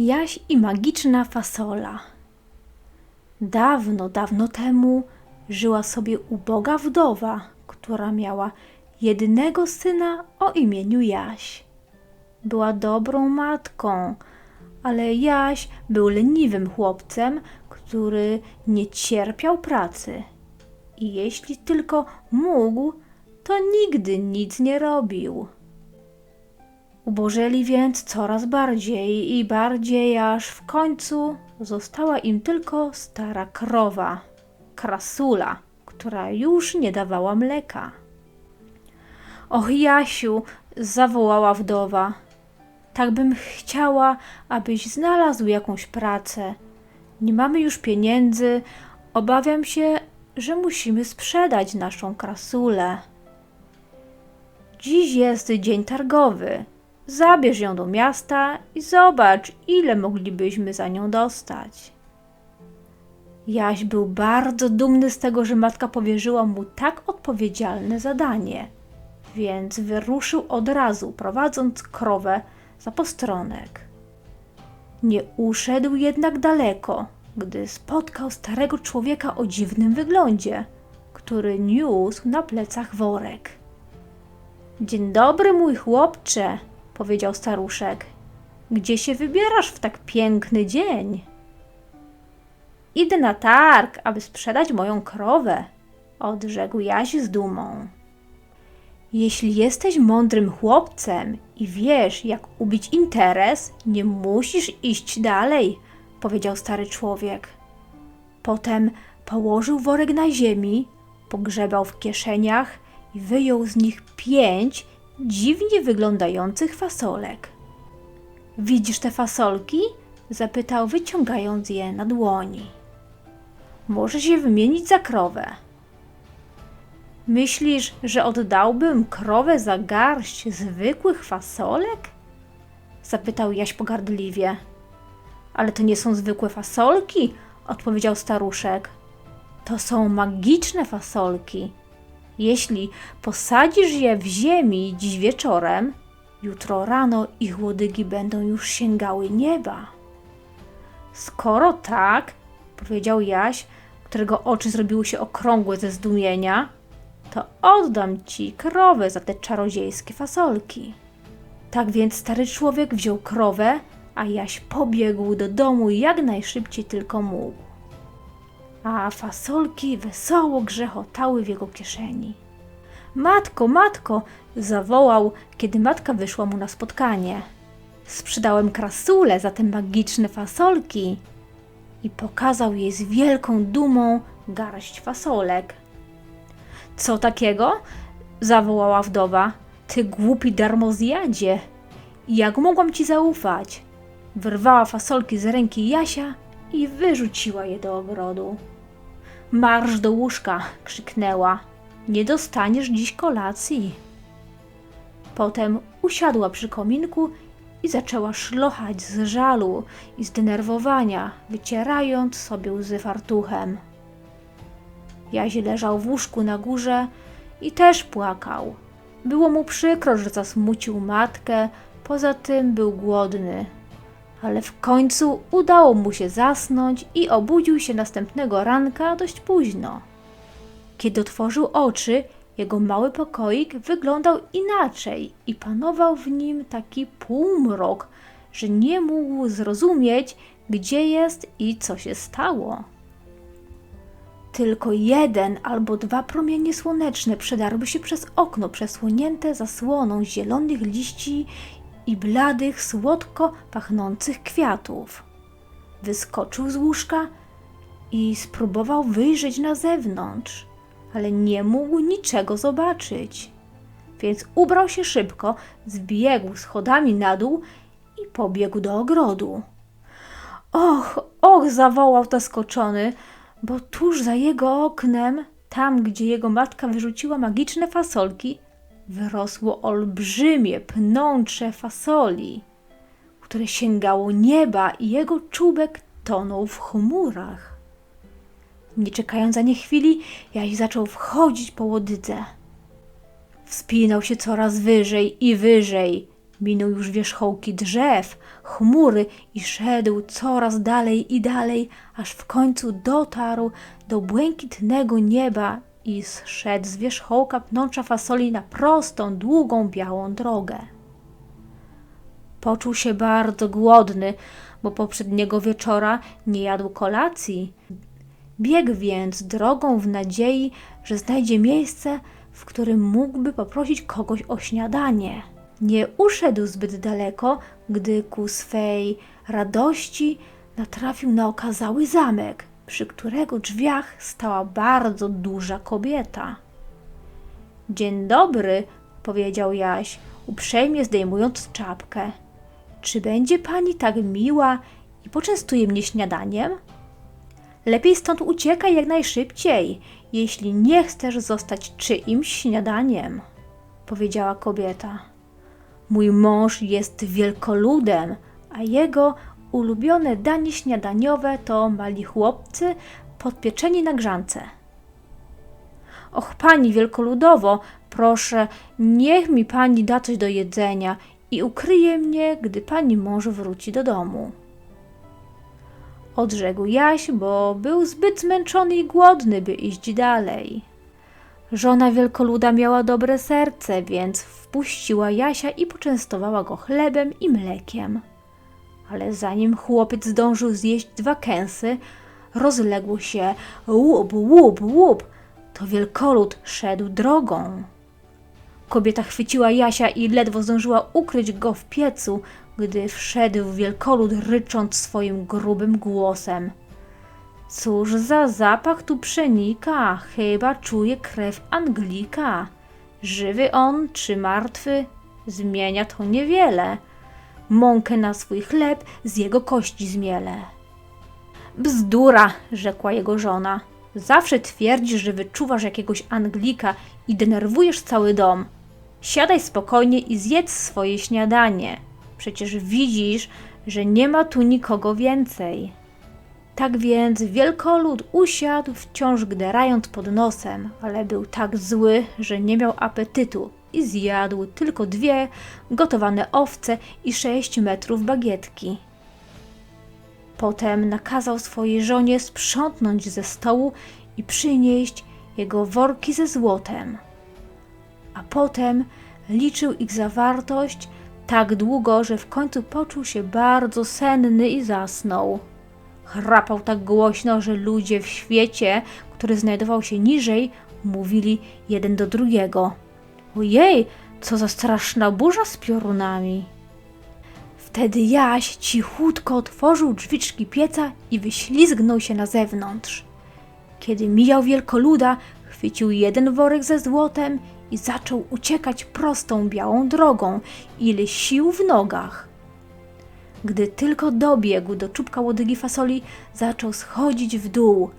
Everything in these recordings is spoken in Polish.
Jaś i magiczna fasola. Dawno, dawno temu żyła sobie uboga wdowa, która miała jednego syna o imieniu Jaś. Była dobrą matką, ale Jaś był leniwym chłopcem, który nie cierpiał pracy. I jeśli tylko mógł, to nigdy nic nie robił. Ubożeli więc coraz bardziej i bardziej, aż w końcu została im tylko stara krowa, krasula, która już nie dawała mleka. Och, Jasiu, zawołała wdowa, tak bym chciała, abyś znalazł jakąś pracę. Nie mamy już pieniędzy, obawiam się, że musimy sprzedać naszą krasulę. Dziś jest dzień targowy. Zabierz ją do miasta i zobacz, ile moglibyśmy za nią dostać. Jaś był bardzo dumny z tego, że matka powierzyła mu tak odpowiedzialne zadanie, więc wyruszył od razu, prowadząc krowę za postronek. Nie uszedł jednak daleko, gdy spotkał starego człowieka o dziwnym wyglądzie, który niósł na plecach worek. Dzień dobry, mój chłopcze, powiedział staruszek. Gdzie się wybierasz w tak piękny dzień? Idę na targ, aby sprzedać moją krowę, odrzekł Jaś z dumą. Jeśli jesteś mądrym chłopcem i wiesz, jak ubić interes, nie musisz iść dalej, powiedział stary człowiek. Potem położył worek na ziemi, pogrzebał w kieszeniach i wyjął z nich pięć dziwnie wyglądających fasolek. Widzisz te fasolki? zapytał, wyciągając je na dłoni. Możesz je wymienić za krowę. Myślisz, że oddałbym krowę za garść zwykłych fasolek? Zapytał Jaś pogardliwie. Ale to nie są zwykłe fasolki, odpowiedział staruszek. To są magiczne fasolki. Jeśli posadzisz je w ziemi dziś wieczorem, jutro rano ich łodygi będą już sięgały nieba. Skoro tak, powiedział Jaś, którego oczy zrobiły się okrągłe ze zdumienia, to oddam ci krowę za te czarodziejskie fasolki. Tak więc stary człowiek wziął krowę, a Jaś pobiegł do domu jak najszybciej tylko mógł. A fasolki wesoło grzechotały w jego kieszeni. Matko, matko! zawołał, kiedy matka wyszła mu na spotkanie. Sprzedałem krasule za te magiczne fasolki. I pokazał jej z wielką dumą garść fasolek. Co takiego? zawołała wdowa. Ty głupi darmozjadzie! Jak mogłam ci zaufać? Wyrwała fasolki z ręki Jasia i wyrzuciła je do ogrodu. Marsz do łóżka! krzyknęła. Nie dostaniesz dziś kolacji. Potem usiadła przy kominku i zaczęła szlochać z żalu i zdenerwowania, wycierając sobie łzy fartuchem. Jaś leżał w łóżku na górze i też płakał. Było mu przykro, że zasmucił matkę, poza tym był głodny. Ale w końcu udało mu się zasnąć i obudził się następnego ranka dość późno. Kiedy otworzył oczy, jego mały pokoik wyglądał inaczej i panował w nim taki półmrok, że nie mógł zrozumieć, gdzie jest i co się stało. Tylko jeden albo dwa promienie słoneczne przedarły się przez okno przesłonięte zasłoną zielonych liści i bladych, słodko pachnących kwiatów. Wyskoczył z łóżka i spróbował wyjrzeć na zewnątrz, ale nie mógł niczego zobaczyć. Więc ubrał się szybko, zbiegł schodami na dół i pobiegł do ogrodu. Och, och, zawołał zaskoczony, bo tuż za jego oknem, tam gdzie jego matka wyrzuciła magiczne fasolki, wyrosło olbrzymie, pnącze fasoli, które sięgało nieba i jego czubek tonął w chmurach. Nie czekając za nie chwili, Jaś zaczął wchodzić po łodydze. Wspinał się coraz wyżej i wyżej, Minął już wierzchołki drzew, chmury i szedł coraz dalej i dalej, aż w końcu dotarł do błękitnego nieba i zszedł z wierzchołka pnącza fasoli na prostą, długą, białą drogę. Poczuł się bardzo głodny, bo poprzedniego wieczora nie jadł kolacji. Biegł więc drogą w nadziei, że znajdzie miejsce, w którym mógłby poprosić kogoś o śniadanie. Nie uszedł zbyt daleko, gdy ku swej radości natrafił na okazały zamek, przy którego drzwiach stała bardzo duża kobieta. Dzień dobry, powiedział Jaś, uprzejmie zdejmując czapkę. Czy będzie pani tak miła i poczęstuje mnie śniadaniem? Lepiej stąd uciekaj jak najszybciej, jeśli nie chcesz zostać czyimś śniadaniem, powiedziała kobieta. Mój mąż jest wielkoludem, a jego ulubione danie śniadaniowe to mali chłopcy podpieczeni na grzance. Och, pani wielkoludowo, proszę, niech mi pani da coś do jedzenia i ukryje mnie, gdy pani mąż wróci do domu. Odrzekł Jaś, bo był zbyt zmęczony i głodny, by iść dalej. Żona wielkoluda miała dobre serce, więc wpuściła Jasia i poczęstowała go chlebem i mlekiem. Ale zanim chłopiec zdążył zjeść dwa kęsy, rozległo się łup, łup, łup. To wielkolud szedł drogą. Kobieta chwyciła Jasia i ledwo zdążyła ukryć go w piecu, gdy wszedł wielkolud rycząc swoim grubym głosem. Cóż za zapach tu przenika, chyba czuje krew Anglika. Żywy on czy martwy, zmienia to niewiele. Mąkę na swój chleb z jego kości zmielę. Bzdura, rzekła jego żona. Zawsze twierdzisz, że wyczuwasz jakiegoś Anglika i denerwujesz cały dom. Siadaj spokojnie i zjedz swoje śniadanie. Przecież widzisz, że nie ma tu nikogo więcej. Tak więc wielkolud usiadł, wciąż gderając pod nosem, ale był tak zły, że nie miał apetytu i zjadł tylko dwie gotowane owce i sześć metrów bagietki. Potem nakazał swojej żonie sprzątnąć ze stołu i przynieść jego worki ze złotem. A potem liczył ich zawartość tak długo, że w końcu poczuł się bardzo senny i zasnął. Chrapał tak głośno, że ludzie w świecie, który znajdował się niżej, mówili jeden do drugiego: Ojej, co za straszna burza z piorunami! Wtedy Jaś cichutko otworzył drzwiczki pieca i wyślizgnął się na zewnątrz. Kiedy mijał wielkoluda, chwycił jeden worek ze złotem i zaczął uciekać prostą białą drogą, ile sił w nogach. Gdy tylko dobiegł do czubka łodygi fasoli, zaczął schodzić w dół.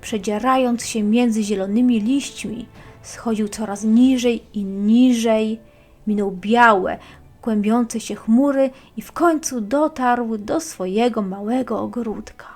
Przedzierając się między zielonymi liśćmi, schodził coraz niżej i niżej. Minął białe, kłębiące się chmury i w końcu dotarł do swojego małego ogródka.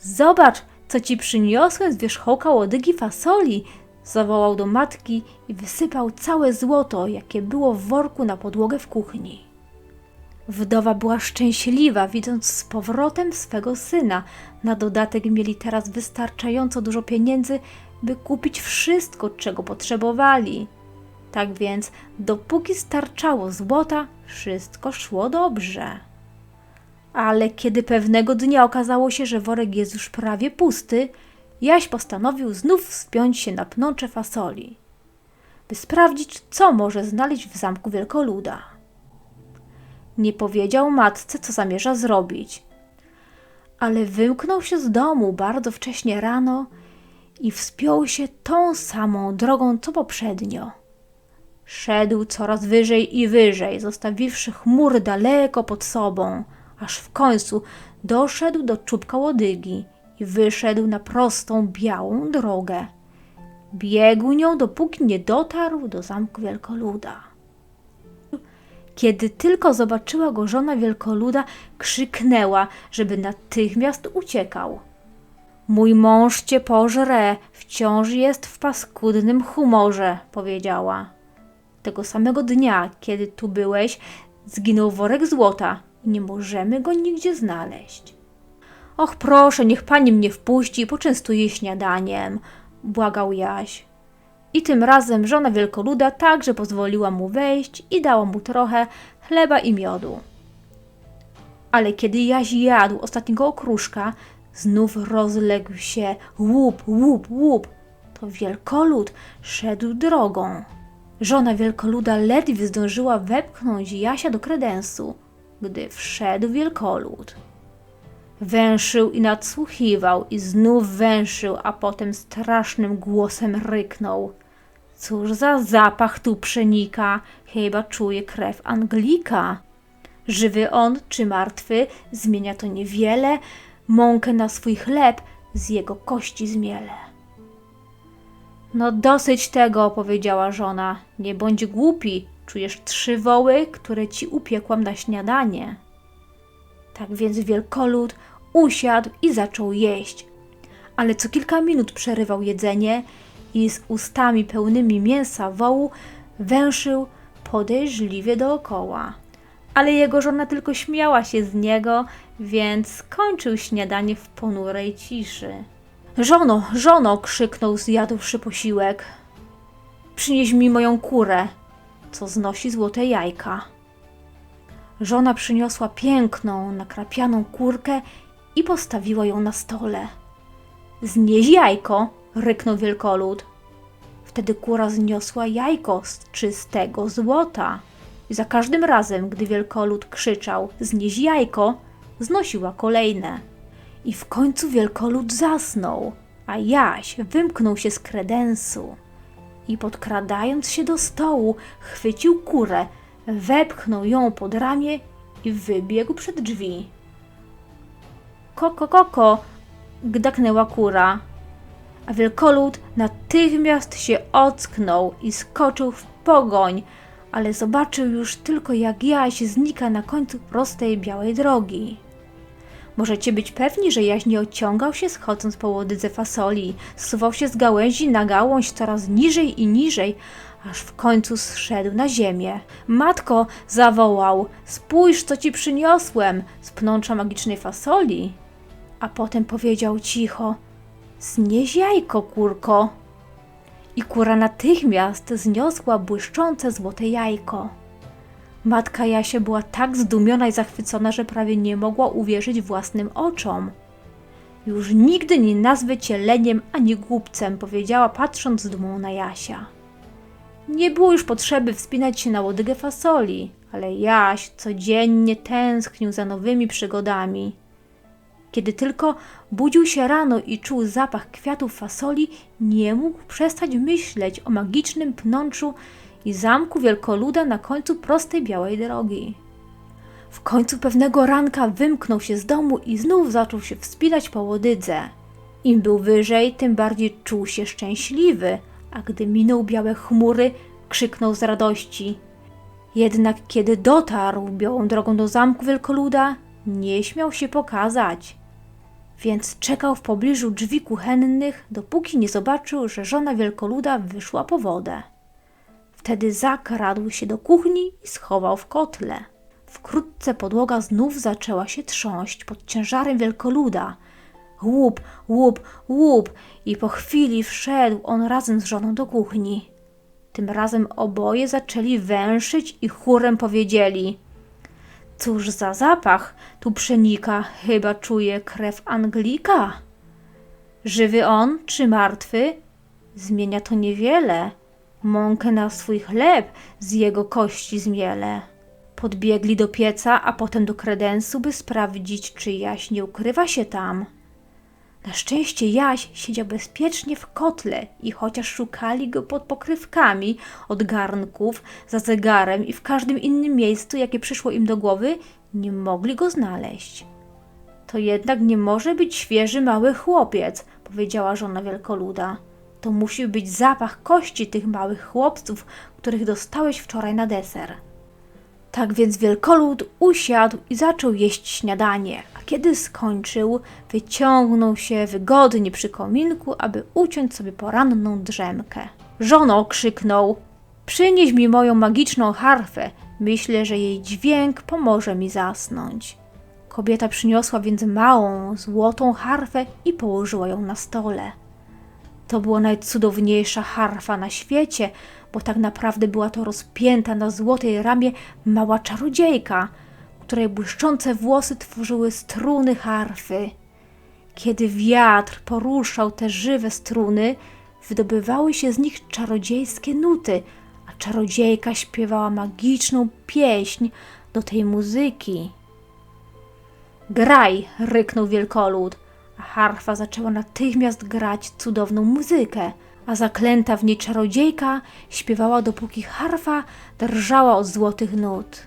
Zobacz, co ci przyniosłem z wierzchołka łodygi fasoli, zawołał do matki i wysypał całe złoto, jakie było w worku na podłogę w kuchni. Wdowa była szczęśliwa, widząc z powrotem swego syna. Na dodatek mieli teraz wystarczająco dużo pieniędzy, by kupić wszystko, czego potrzebowali. Tak więc, dopóki starczało złota, wszystko szło dobrze. Ale kiedy pewnego dnia okazało się, że worek jest już prawie pusty, Jaś postanowił znów wspiąć się na pnącze fasoli, by sprawdzić, co może znaleźć w zamku Wielkoluda. Nie powiedział matce, co zamierza zrobić, ale wymknął się z domu bardzo wcześnie rano i wspiął się tą samą drogą, co poprzednio. Szedł coraz wyżej i wyżej, zostawiwszy chmury daleko pod sobą, aż w końcu doszedł do czubka łodygi i wyszedł na prostą, białą drogę. Biegł nią, dopóki nie dotarł do zamku Wielkoluda. Kiedy tylko zobaczyła go żona Wielkoluda, krzyknęła, żeby natychmiast uciekał. Mój mąż cię pożre, wciąż jest w paskudnym humorze, powiedziała. Tego samego dnia, kiedy tu byłeś, zginął worek złota i nie możemy go nigdzie znaleźć. Och, proszę, niech pani mnie wpuści i poczęstuje śniadaniem, błagał Jaś. I tym razem żona wielkoluda także pozwoliła mu wejść i dała mu trochę chleba i miodu. Ale kiedy Jaś jadł ostatniego okruszka, znów rozległ się łup, łup, łup. To wielkolud szedł drogą. Żona wielkoluda ledwie zdążyła wepchnąć Jasia do kredensu, gdy wszedł wielkolud. Węszył i nadsłuchiwał i znów węszył, a potem strasznym głosem ryknął. Cóż za zapach tu przenika, chyba czuje krew Anglika. Żywy on czy martwy, zmienia to niewiele, mąkę na swój chleb z jego kości zmielę. No dosyć tego, powiedziała żona, nie bądź głupi, czujesz trzy woły, które ci upiekłam na śniadanie. Tak więc wielkolud usiadł i zaczął jeść, ale co kilka minut przerywał jedzenie i z ustami pełnymi mięsa wołu węszył podejrzliwie dookoła. Ale jego żona tylko śmiała się z niego, więc skończył śniadanie w ponurej ciszy. Żono, żono! krzyknął zjadłszy posiłek. Przynieś mi moją kurę, co znosi złote jajka. Żona przyniosła piękną, nakrapianą kurkę i postawiła ją na stole. Znieś jajko, ryknął wielkolud. Wtedy kura zniosła jajko z czystego złota. I za każdym razem, gdy wielkolud krzyczał znieś jajko, znosiła kolejne. I w końcu wielkolud zasnął, a Jaś wymknął się z kredensu. I podkradając się do stołu, chwycił kurę, wepchnął ją pod ramię i wybiegł przed drzwi. Koko, koko, gdaknęła kura. A wielkolud natychmiast się ocknął i skoczył w pogoń, ale zobaczył już tylko jak Jaś znika na końcu prostej białej drogi. Możecie być pewni, że Jaś nie odciągał się schodząc po łodydze fasoli, zsuwał się z gałęzi na gałąź coraz niżej i niżej, aż w końcu zszedł na ziemię. Matko, zawołał, spójrz, co ci przyniosłem z pnącza magicznej fasoli. A potem powiedział cicho, znieś jajko, kurko. I kura natychmiast zniosła błyszczące złote jajko. Matka Jasia była tak zdumiona i zachwycona, że prawie nie mogła uwierzyć własnym oczom. Już nigdy nie nazwę cię leniem ani głupcem, powiedziała patrząc z dumą na Jasia. Nie było już potrzeby wspinać się na łodygę fasoli, ale Jaś codziennie tęsknił za nowymi przygodami. Kiedy tylko budził się rano i czuł zapach kwiatów fasoli, nie mógł przestać myśleć o magicznym pnączu i zamku wielkoluda na końcu prostej białej drogi. W końcu pewnego ranka wymknął się z domu i znów zaczął się wspinać po łodydze. Im był wyżej, tym bardziej czuł się szczęśliwy, a gdy minął białe chmury, krzyknął z radości. Jednak kiedy dotarł białą drogą do zamku wielkoluda, nie śmiał się pokazać. Więc czekał w pobliżu drzwi kuchennych, dopóki nie zobaczył, że żona wielkoluda wyszła po wodę. Wtedy zakradł się do kuchni i schował w kotle. Wkrótce podłoga znów zaczęła się trząść pod ciężarem wielkoluda. Łup, łup, łup i po chwili wszedł on razem z żoną do kuchni. Tym razem oboje zaczęli węszyć i chórem powiedzieli – Cóż za zapach tu przenika, chyba czuje krew Anglika. Żywy on czy martwy? Zmienia to niewiele. Mąkę na swój chleb z jego kości zmielę. Podbiegli do pieca, a potem do kredensu, by sprawdzić, czy Jaś nie ukrywa się tam. Na szczęście Jaś siedział bezpiecznie w kotle i chociaż szukali go pod pokrywkami, od garnków, za zegarem i w każdym innym miejscu, jakie przyszło im do głowy, nie mogli go znaleźć. To jednak nie może być świeży mały chłopiec, powiedziała żona wielkoluda. To musi być zapach kości tych małych chłopców, których dostałeś wczoraj na deser. Tak więc wielkolud usiadł i zaczął jeść śniadanie, a kiedy skończył, wyciągnął się wygodnie przy kominku, aby uciąć sobie poranną drzemkę. Żono krzyknął: Przynieś mi moją magiczną harfę. Myślę, że jej dźwięk pomoże mi zasnąć. Kobieta przyniosła więc małą, złotą harfę i położyła ją na stole. To była najcudowniejsza harfa na świecie, bo tak naprawdę była to rozpięta na złotej ramie mała czarodziejka, której błyszczące włosy tworzyły struny harfy. Kiedy wiatr poruszał te żywe struny, wydobywały się z nich czarodziejskie nuty, a czarodziejka śpiewała magiczną pieśń do tej muzyki. Graj! ryknął wielkolud, a harfa zaczęła natychmiast grać cudowną muzykę, a zaklęta w niej czarodziejka śpiewała dopóki harfa drżała od złotych nut.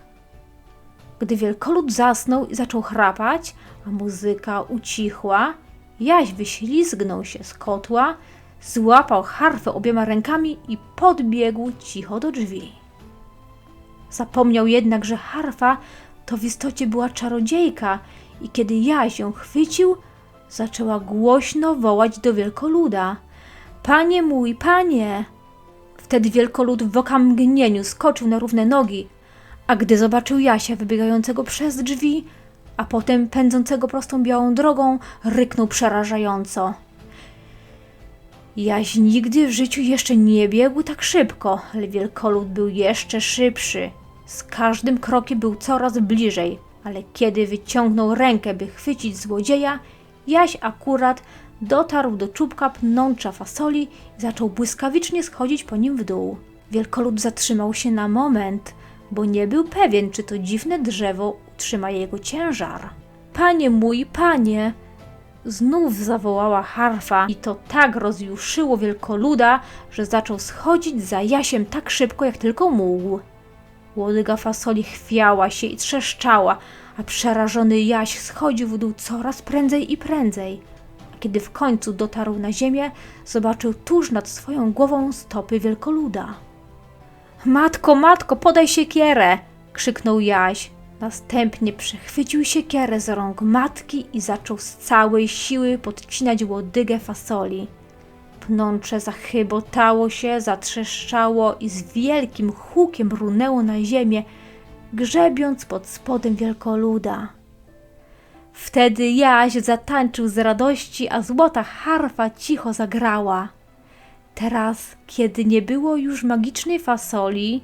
Gdy wielkolud zasnął i zaczął chrapać, a muzyka ucichła, Jaś wyślizgnął się z kotła, złapał harfę obiema rękami i podbiegł cicho do drzwi. Zapomniał jednak, że harfa to w istocie była czarodziejka i kiedy Jaś ją chwycił, zaczęła głośno wołać do wielkoluda. Panie mój, panie! Wtedy wielkolud w okamgnieniu skoczył na równe nogi, a gdy zobaczył Jasia wybiegającego przez drzwi, a potem pędzącego prostą białą drogą, ryknął przerażająco. Jaś nigdy w życiu jeszcze nie biegł tak szybko, ale wielkolud był jeszcze szybszy. Z każdym krokiem był coraz bliżej, ale kiedy wyciągnął rękę, by chwycić złodzieja, Jaś akurat dotarł do czubka pnącza fasoli i zaczął błyskawicznie schodzić po nim w dół. Wielkolud zatrzymał się na moment, bo nie był pewien, czy to dziwne drzewo utrzyma jego ciężar. Panie mój, panie! Znów zawołała harfa i to tak rozjuszyło wielkoluda, że zaczął schodzić za Jasiem tak szybko, jak tylko mógł. Łodyga fasoli chwiała się i trzeszczała, a przerażony Jaś schodził w dół coraz prędzej i prędzej. Kiedy w końcu dotarł na ziemię, zobaczył tuż nad swoją głową stopy wielkoluda. Matko, matko, podaj siekierę! krzyknął Jaś. Następnie przechwycił siekierę z rąk matki i zaczął z całej siły podcinać łodygę fasoli. Pnącze zachybotało się, zatrzeszczało i z wielkim hukiem runęło na ziemię, grzebiąc pod spodem wielkoluda. Wtedy Jaś zatańczył z radości, a złota harfa cicho zagrała. Teraz, kiedy nie było już magicznej fasoli,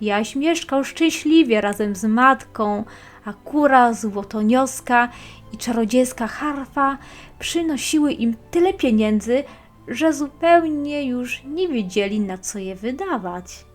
Jaś mieszkał szczęśliwie razem z matką, a kura złotonioska i czarodziejska harfa przynosiły im tyle pieniędzy, że zupełnie już nie wiedzieli na co je wydawać.